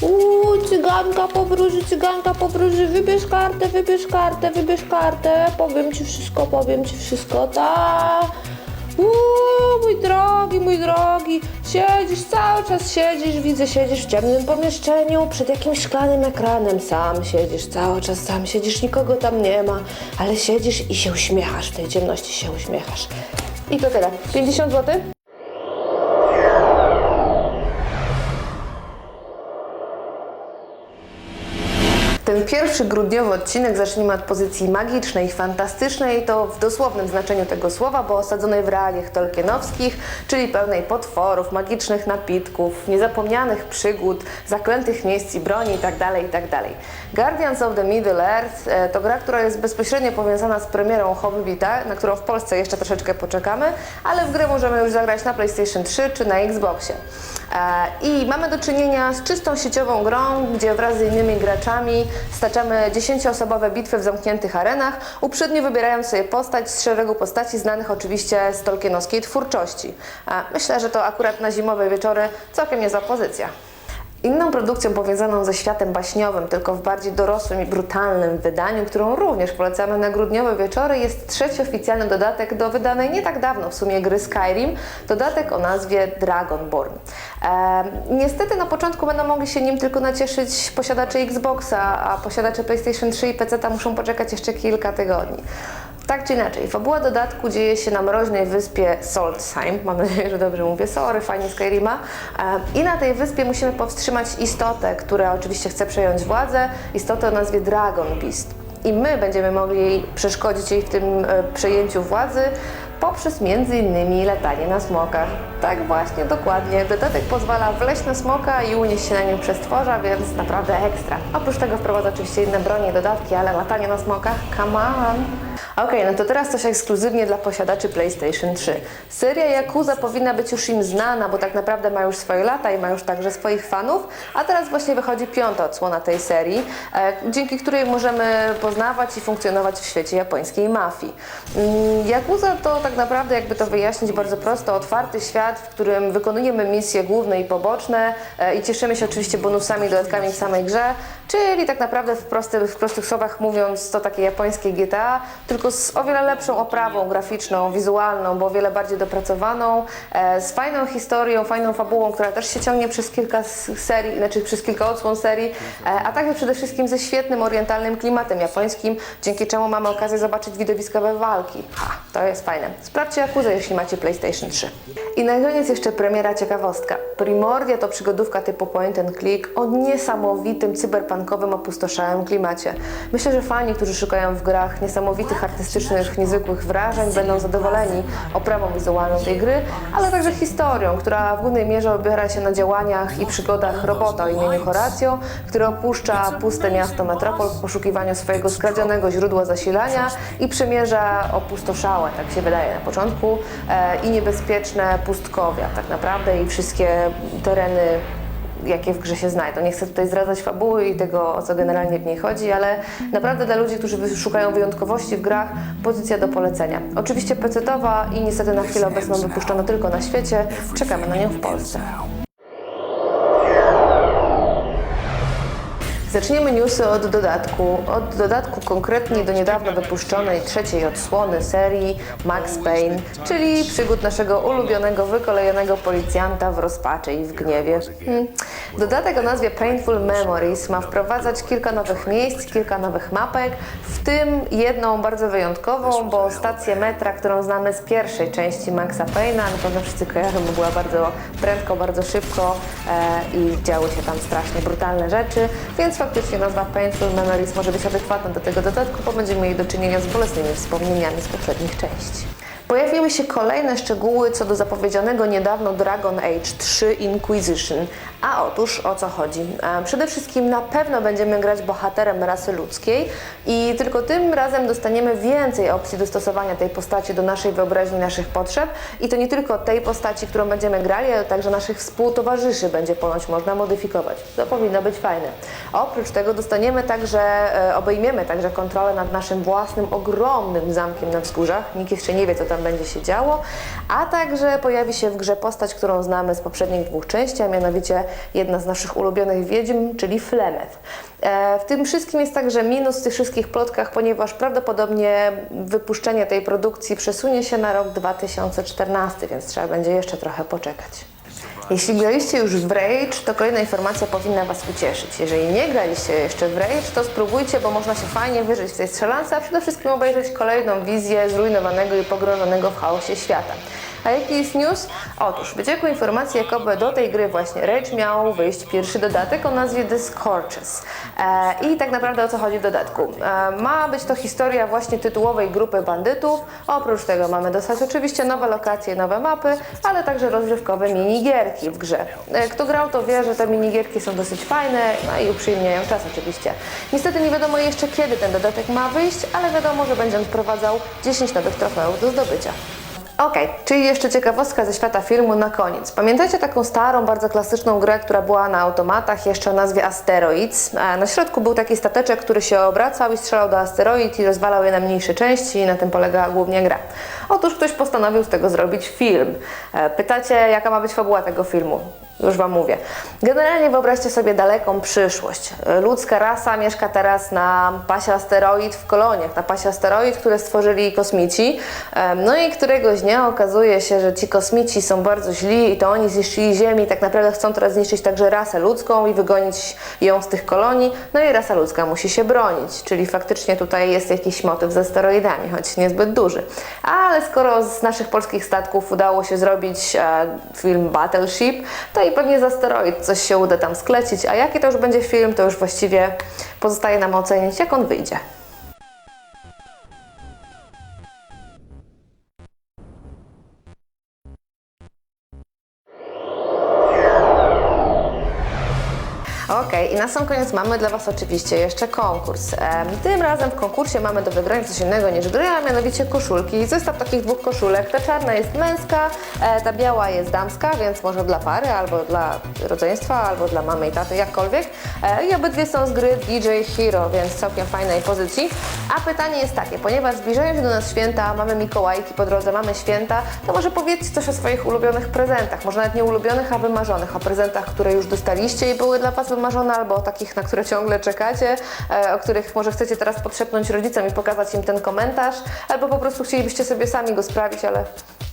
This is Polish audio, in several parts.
Uuu, cyganka powróży, cyganka powróży, wybierz kartę, wybierz kartę, wybierz kartę. Powiem ci wszystko, powiem ci wszystko, ta. Uuu, mój drogi, mój drogi, siedzisz, cały czas siedzisz, widzę, siedzisz w ciemnym pomieszczeniu, przed jakimś szklanym ekranem, sam siedzisz, cały czas sam siedzisz, nikogo tam nie ma, ale siedzisz i się uśmiechasz, w tej ciemności się uśmiechasz. I to tyle. 50 zł? Pierwszy grudniowy odcinek zacznijmy od pozycji magicznej, fantastycznej, to w dosłownym znaczeniu tego słowa, bo osadzonej w realiach tolkienowskich, czyli pełnej potworów, magicznych napitków, niezapomnianych przygód, zaklętych miejsc i broni itd. itd. Guardians of the Middle Earth e, to gra, która jest bezpośrednio powiązana z premierą Hobbita, na którą w Polsce jeszcze troszeczkę poczekamy, ale w grę możemy już zagrać na PlayStation 3 czy na Xboxie. E, I mamy do czynienia z czystą sieciową grą, gdzie wraz z innymi graczami staczamy 10-osobowe bitwy w zamkniętych arenach, uprzednio wybierając sobie postać z szeregu postaci znanych oczywiście z tolkienowskiej twórczości. Myślę, że to akurat na zimowe wieczory całkiem niezła pozycja. Inną produkcją powiązaną ze światem baśniowym, tylko w bardziej dorosłym i brutalnym wydaniu, którą również polecamy na grudniowe wieczory, jest trzeci oficjalny dodatek do wydanej nie tak dawno w sumie gry Skyrim, dodatek o nazwie Dragonborn. Niestety na początku będą mogli się nim tylko nacieszyć posiadacze Xboxa, a posiadacze PlayStation 3 i PC muszą poczekać jeszcze kilka tygodni. Tak czy inaczej, fabuła dodatku dzieje się na mroźnej wyspie Solstheim. Mam nadzieję, że dobrze mówię. Sorry, fajnie Skyrima. I na tej wyspie musimy powstrzymać istotę, która oczywiście chce przejąć władzę. Istotę o nazwie Dragon Beast. I my będziemy mogli przeszkodzić jej w tym e, przejęciu władzy poprzez innymi latanie na smokach. Tak właśnie, dokładnie. Dodatek pozwala wleźć na smoka i unieść się na nim przez tworza, więc naprawdę ekstra. Oprócz tego wprowadza oczywiście inne bronie i dodatki, ale latanie na smokach, come on! Okej, no to teraz coś ekskluzywnie dla posiadaczy PlayStation 3. Seria Yakuza powinna być już im znana, bo tak naprawdę ma już swoje lata i ma już także swoich fanów, a teraz właśnie wychodzi piąta odsłona tej serii, e, dzięki której możemy poznawać i funkcjonować w świecie japońskiej mafii. Mm, Yakuza to tak naprawdę, jakby to wyjaśnić bardzo prosto, otwarty świat, w którym wykonujemy misje główne i poboczne e, i cieszymy się oczywiście bonusami, dodatkami w samej grze, czyli tak naprawdę w, prosty, w prostych słowach mówiąc to takie japońskie GTA, tylko z o wiele lepszą oprawą graficzną, wizualną, bo o wiele bardziej dopracowaną, e, z fajną historią, fajną fabułą, która też się ciągnie przez kilka serii, znaczy przez kilka odsłon serii, e, a także przede wszystkim ze świetnym orientalnym klimatem japońskim, dzięki czemu mamy okazję zobaczyć widowiskowe walki. Ha, to jest fajne. Sprawdźcie Yakuzę, jeśli macie PlayStation 3. I na koniec jeszcze premiera ciekawostka. Primordia to przygodówka typu point and click o niesamowitym cyberpunkowym, opustoszałym klimacie. Myślę, że fani, którzy szukają w grach niesamowitych, artystycznych, niezwykłych wrażeń, będą zadowoleni oprawą wizualną tej gry, ale także historią, która w głównej mierze opiera się na działaniach i przygodach robota o imieniu Horatio, który opuszcza puste miasto Metropol w poszukiwaniu swojego skradzionego źródła zasilania i przemierza opustoszałe, tak się wydaje na początku, e, i niebezpieczne pustkowia tak naprawdę i wszystkie tereny jakie w grze się znajdą. Nie chcę tutaj zdradzać fabuły i tego, o co generalnie w niej chodzi, ale naprawdę dla ludzi, którzy szukają wyjątkowości w grach, pozycja do polecenia. Oczywiście pecetowa i niestety na chwilę obecną wypuszczono tylko na świecie. Czekamy na nią w Polsce. Zaczniemy newsy od dodatku. Od dodatku konkretnie do niedawno wypuszczonej trzeciej odsłony serii Max Payne, czyli przygód naszego ulubionego, wykolejonego policjanta w rozpaczy i w gniewie. Hmm. Dodatek o nazwie Painful Memories ma wprowadzać kilka nowych miejsc, kilka nowych mapek, w tym jedną bardzo wyjątkową, bo stację metra, którą znamy z pierwszej części Maxa Payne'a, na pewno wszyscy kojarzą, bo była bardzo prędko, bardzo szybko e, i działy się tam strasznie brutalne rzeczy, więc faktycznie nazwa Painful Memories może być adekwatna do tego dodatku, bo będziemy mieli do czynienia z bolesnymi wspomnieniami z poprzednich części. Pojawiły się kolejne szczegóły co do zapowiedzianego niedawno Dragon Age 3 Inquisition. A otóż o co chodzi? E, Przede wszystkim na pewno będziemy grać bohaterem rasy ludzkiej i tylko tym razem dostaniemy więcej opcji dostosowania tej postaci do naszej wyobraźni, naszych potrzeb i to nie tylko tej postaci, którą będziemy grali, ale także naszych współtowarzyszy będzie ponoć można modyfikować. To powinno być fajne. Oprócz tego dostaniemy także, e, obejmiemy także kontrolę nad naszym własnym ogromnym zamkiem na wzgórzach. Nikt jeszcze nie wie, co tam będzie się działo, a także pojawi się w grze postać, którą znamy z poprzednich dwóch części, a mianowicie jedna z naszych ulubionych wiedźm, czyli Flemeth. E, W tym wszystkim jest także minus w tych wszystkich plotkach, ponieważ prawdopodobnie wypuszczenie tej produkcji przesunie się na rok 2014, więc trzeba będzie jeszcze trochę poczekać. Jeśli graliście już w Rage, to kolejna informacja powinna Was ucieszyć. Jeżeli nie graliście jeszcze w Rage, to spróbujcie, bo można się fajnie wyżyć w tej strzelance, a przede wszystkim obejrzeć kolejną wizję zrujnowanego i pogrążonego w chaosie świata. A jaki jest news? Otóż, w wycieku informacji, jakoby do tej gry właśnie Rage miał wyjść pierwszy dodatek o nazwie The Scorches. E, I tak naprawdę o co chodzi w dodatku? E, ma być to historia właśnie tytułowej grupy bandytów. Oprócz tego mamy dostać oczywiście nowe lokacje, nowe mapy, ale także rozrywkowe minigierki w grze. E, Kto grał, to wie, że te minigierki są dosyć fajne, no i uprzyjemniają czas oczywiście. Niestety nie wiadomo jeszcze kiedy ten dodatek ma wyjść, ale wiadomo, że będzie on wprowadzał 10 nowych trofeów do zdobycia. Okej, czyli jeszcze ciekawostka ze świata filmu na koniec. Pamiętacie taką starą, bardzo klasyczną grę, która była na automatach, jeszcze o nazwie Asteroids? E, Na środku był taki stateczek, który się obracał i strzelał do asteroid i rozwalał je na mniejsze części i na tym polegała głównie gra. Otóż ktoś postanowił z tego zrobić film. E, Pytacie, jaka ma być fabuła tego filmu? Już Wam mówię. Generalnie wyobraźcie sobie daleką przyszłość. Ludzka rasa mieszka teraz na pasie asteroid w koloniach, na pasie asteroid, które stworzyli kosmici. No i któregoś dnia okazuje się, że ci kosmici są bardzo źli i to oni zniszczyli Ziemię i tak naprawdę chcą teraz zniszczyć także rasę ludzką i wygonić ją z tych kolonii. No i rasa ludzka musi się bronić, czyli faktycznie tutaj jest jakiś motyw z asteroidami, choć niezbyt duży. Ale skoro z naszych polskich statków udało się zrobić e, film Battleship, to i pewnie z asteroid coś się uda tam sklecić, a jaki to już będzie film, to już właściwie pozostaje nam ocenić, jak on wyjdzie. Okej, i na sam koniec mamy dla Was oczywiście jeszcze konkurs. Tym razem w konkursie mamy do wygrania coś innego niż gry, a mianowicie koszulki. Zestaw takich dwóch koszulek. Ta czarna jest męska, e, ta biała jest damska, więc może dla pary, albo dla rodzeństwa, albo dla mamy i taty, jakkolwiek. E, I obydwie są z gry DJ Hero, więc całkiem fajnej pozycji. A pytanie jest takie, ponieważ zbliżają się do nas święta, mamy Mikołajki po drodze, mamy święta, to może powiedzcie coś o swoich ulubionych prezentach, może nawet nie ulubionych, a wymarzonych, o prezentach, które już dostaliście i były dla Was wymarzone, albo o takich, na które ciągle czekacie, e, o których może chcecie teraz podszepnąć rodzicom i pokazać im ten komentarz, albo po prostu chcielibyście sobie sami go sprawić, ale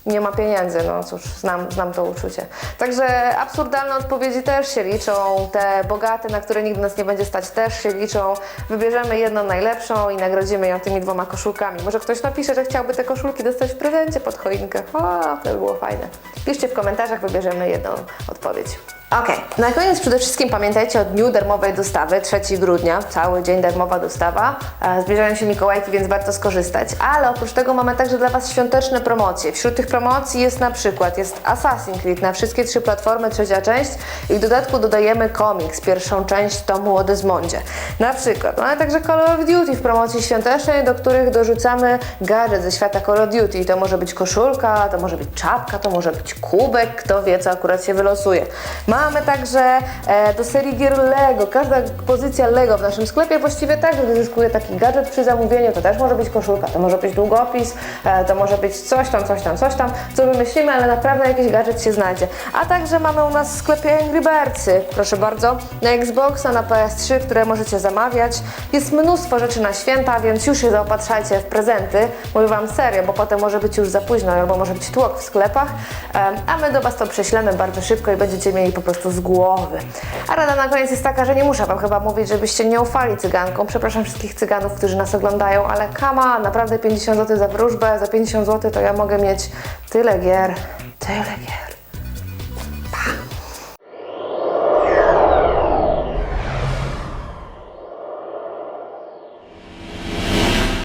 nie ma pieniędzy, no cóż, znam, znam to uczucie. Także absurdalne odpowiedzi też się liczą, te bogate, na które nigdy nas nie będzie stać, też się liczą. Wybierzemy jedną najlepszą i nagrodzimy ją tymi dwoma koszulkami. Może ktoś napisze, że chciałby te koszulki dostać w prezencie pod choinkę. O, to by było fajne. Piszcie w komentarzach, wybierzemy jedną odpowiedź. Okej, na koniec przede wszystkim pamiętajcie o dniu darmowej dostawy, 3 grudnia, cały dzień darmowa dostawa. E, Zbliżają się Mikołajki, więc warto skorzystać, ale oprócz tego mamy także dla Was świąteczne promocje. Wśród tych promocji jest na przykład jest Assassin's Creed na wszystkie trzy platformy, trzecia część i w dodatku dodajemy komiks, pierwszą część tomu o Desmondzie. Na przykład mamy także Call of Duty w promocji świątecznej, do których dorzucamy gadżet ze świata Call of Duty. To może być koszulka, to może być czapka, to może być kubek, kto wie co akurat się wylosuje. Mamy także e, do serii gier Lego. Każda pozycja Lego w naszym sklepie właściwie także wyzyskuje taki gadżet przy zamówieniu. To też może być koszulka, to może być długopis, e, to może być coś tam, coś tam, coś tam, co wymyślimy, ale naprawdę jakiś gadżet się znajdzie. A także mamy u nas w sklepie Angry proszę bardzo, na Xboxa, na PS3, które możecie zamawiać. Jest mnóstwo rzeczy na święta, więc już się zaopatrzajcie w prezenty. Mówię Wam serio, bo potem może być już za późno, albo może być tłok w sklepach, a my do Was to prześlemy bardzo szybko i będziecie mieli po prostu z głowy. A rada na koniec jest taka, że nie muszę Wam chyba mówić, żebyście nie ufali cygankom. Przepraszam wszystkich cyganów, którzy nas oglądają, ale kama, naprawdę 50 zł za wróżbę, za 50 zł to ja mogę mieć tyle gier, tyle gier.